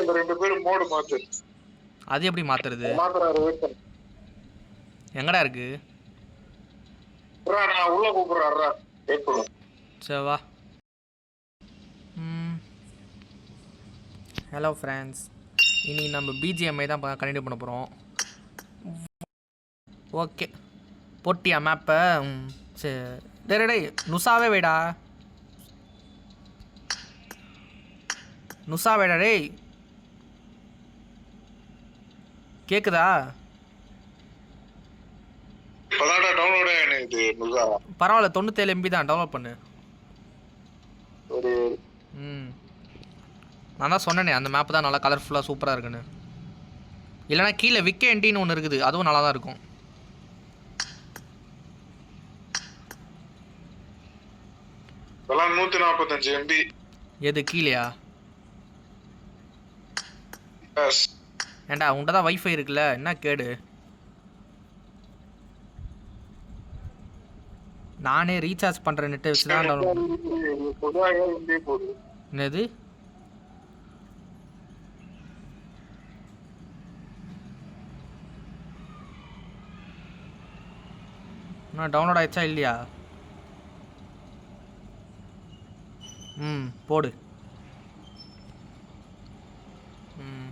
இந்த ரெண்டு பேரும் மோடு மாத்து அது எப்படி மாத்துறது? எங்கடா இருக்கு? நான் உள்ள பண்ணு. சரி வா. ஹலோ ஃப்ரெண்ட்ஸ் இனி நம்ம பிஜிஎம்ஐ தான் கண்டினியூ பண்ண போகிறோம் ஓகே போட்டியா மேப்பை சரி டேய், டேய் நுசாவே வைடா. நுசா வைடா டேய். கேக்குதா? பரவாயில்ல தொண்ணூத்தேழு எம்பி தான். டவுன்லோட் பண்ணு. ம். நான் தான் சொன்னேனே அந்த மேப் தான் நல்லா கலர்ஃபுல்லாக சூப்பராக இருக்குன்னு. இல்லைனா கீழே விக்கெண்டின்னு ஒன்று இருக்குது. அதுவும் நல்லா தான் இருக்கும். நூத்தி நாற்பத்தஞ்சு எம்பி எது கீழேயா? எஸ் ஏன்டா உன்ட்ட தான் வைஃபை இருக்குல்ல? என்ன கேடு? நானே ரீசார்ஜ் பண்ணுற நெட்டை வச்சு தான் டவுன்லோட் என்னது? நான் டவுன்லோட் ஆயிடுச்சா இல்லையா? ம் போடு ம்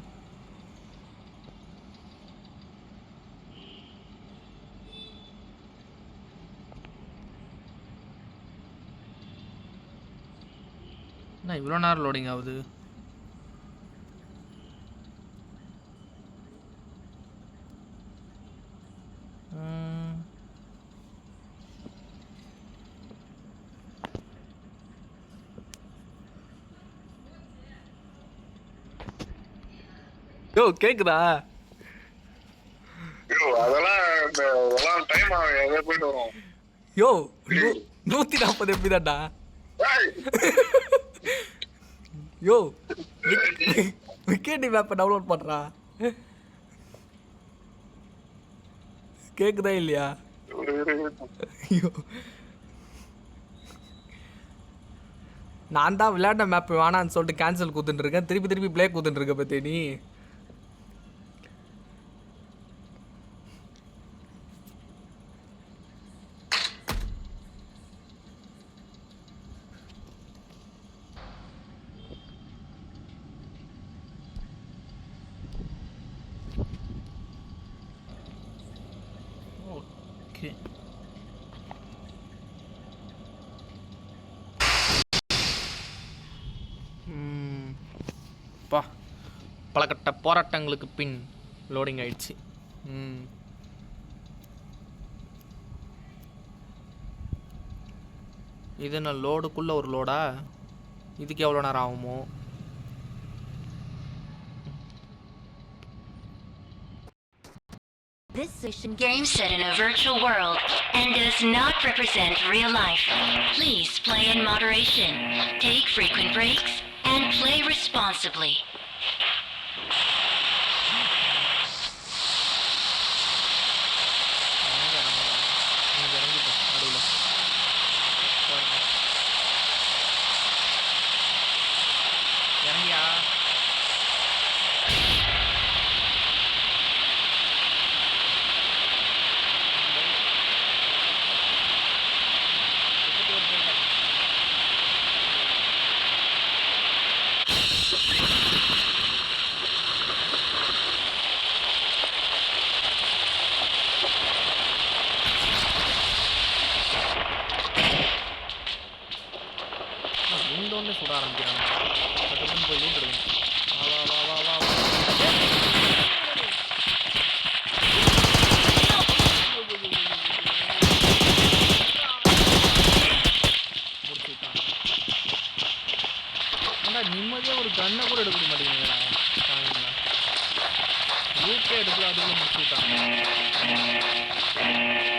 என்ன இவ்வளோ நேரம் லோடிங் ஆகுது. யோ கேக்குதா? ஐயோ அதெல்லாம் இந்த அதெல்லாம் டைம் ஆகும் எதை போயிட்டு வரும்? யோ நூத்தி நாற்பது எப்படி தான்டா. ஏய், யோ விக்கெட் மேப்பை டவுன்லோட் பண்ணுறா கேக்குதா இல்லையா ஐயோ நான் தான் விளையாண்ட மேப் வேணான்னு சொல்லிட்டு கேன்சல் கூத்துட்டு இருக்கேன். திருப்பி திருப்பி பிளே கூத்துட்டு இருக்க பத்தி நீ? ஓகே பா. பலகட்ட போராட்டங்களுக்கு பின் லோடிங் ஆயிடுச்சு. ம். இது என்ன லோடுக்குள்ளே ஒரு லோடா இதுக்கு எவ்வளோ நேரம் ஆகுமோ? This session game set in a virtual world and does not represent real life. Please play in moderation, take frequent breaks, and play responsibly. Krótkie, doblado, doblado, doblado.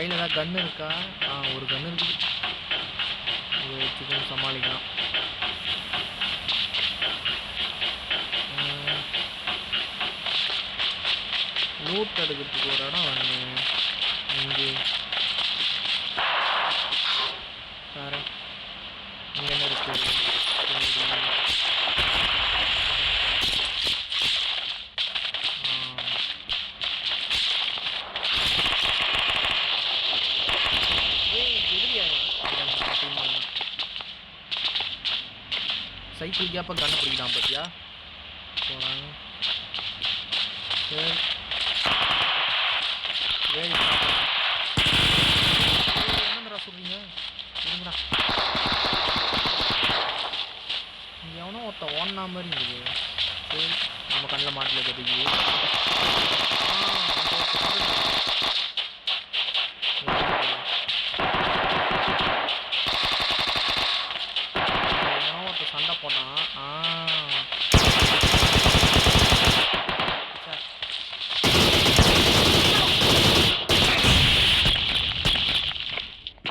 கையில் ஏதாவது கன்று இருக்கா? ஆ ஒரு கன்று இருக்குது இதை வச்சுக்கணும் சமாளிக்கலாம். லூட் எடுக்கிறதுக்கு ஒரு இடம் வேணும். இங்கே. வேற. இங்கே என்ன சைக்கிள் கேப்ப கண்ணை பிடிக்கலாம் பார்த்தியா போனாங்க. சரி. வேடி என்னடா சொல்கிறீங்க இருங்கடா. இங்கே எவனோ ஒருத்தன் ஓடினா மாதிரி இருக்குது. சரி. நம்ம கண்ணில் மாட்டில் கட்டிக்குது. சண்டை போட்டான் ஆ. சரி.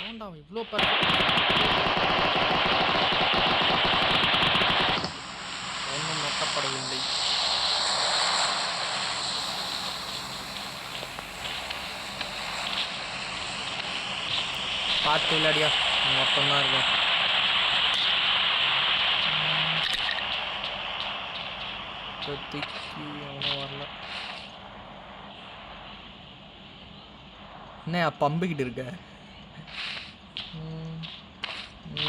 ஏன்டா அவன் இவ்வளோ ஒன்றும் நொட்டப்படவில்லை. பார்த்து விளையாடியா மொத்தம்தான் இருக்கும் இப்போதைக்கு அவனும் வரல. என்ன பம்புக்கிட்டு இருக்க?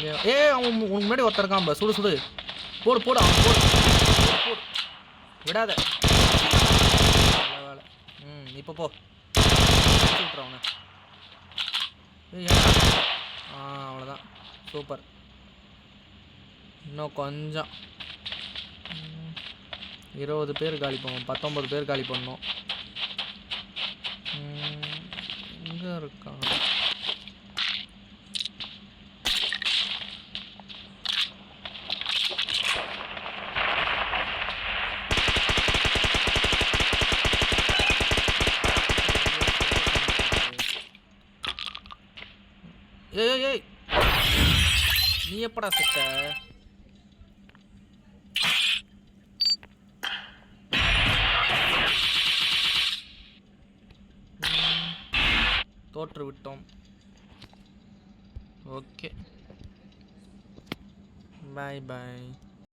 ஏ ஏய் அவன் உனக்கு முன்னாடி ஒருத்தர் இருக்கான் பா சுடு சுடு. போடு போடு அவன் போடு. போடு, விடாத. வேலை. ம் இப்போ போ. அடிச்சு அவனை. ஆ அவ்வளோதான் சூப்பர். இன்னும் கொஞ்சம். இருபது பேர் காலி பண்ணுவோம் பத்தொம்பது பேர் காலி பண்ணோம். எங்கே இருக்கான் ஏய் ஏய், நீ எப்படா செத்த? தோற்றுவிட்டோம் ஓகே பாய் பாய்